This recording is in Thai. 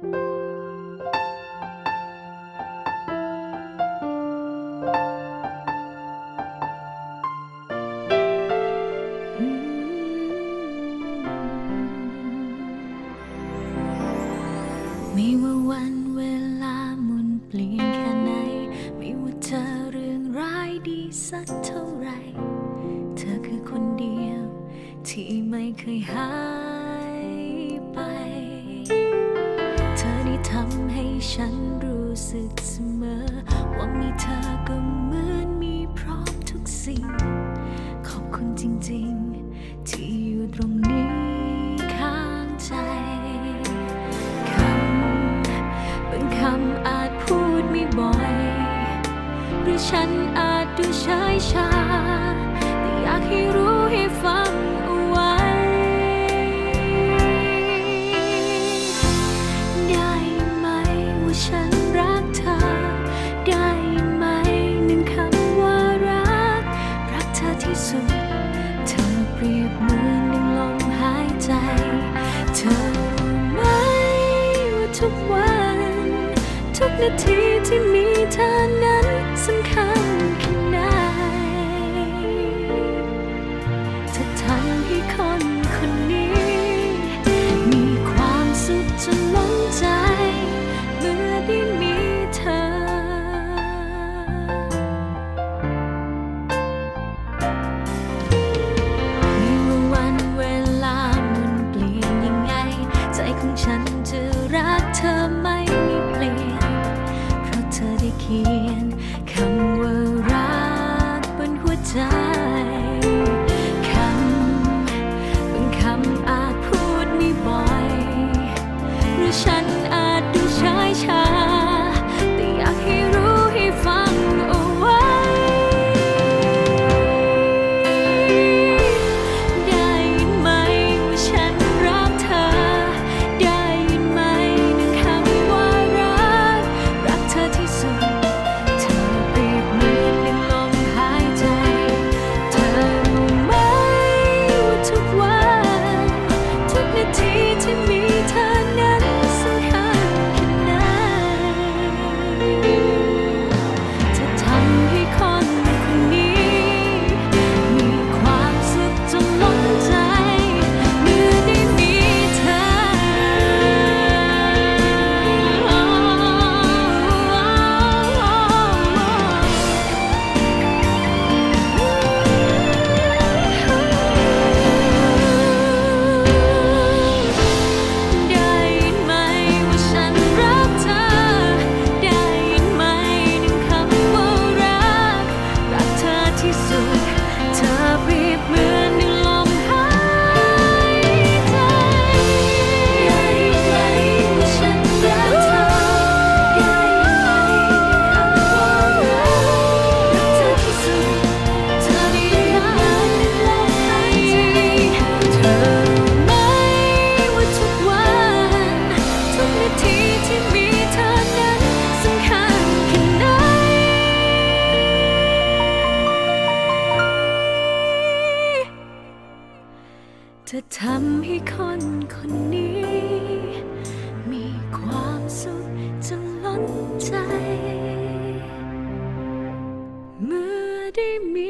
ไม่ว่าวันเวลาหมุนเปลี่ยนแค่ไหน ไม่ว่าเธอเรื่องร้ายดีสักเท่าไร เธอคือคนเดียว ที่ไม่เคยหาย ฉันรู้สึกเสมอ ว่ามีเธอก็เหมือนมีพร้อมทุกสิ่ง ขอบคุณจริงๆ ที่อยู่ตรงนี้ข้างใจคำบางคำอาจพูดไม่บ่อย หรือฉันอาจดูเฉยชาแต่อยากให้รู้ให้ฟัง นาทีที่มีเธอนั้นสำคัญแค่ไหนเธอทำให้คนคนนี้ มีความสุขจนล้นใจ เมื่อได้มีเธอ ไม่ว่าวันเวลาหมุนเปลี่ยนยังไง ใจของฉันจะรักเธอไม่มี จะทำให้คนคนนี้ มีความสุขจนล้นใจ เมื่อได้มี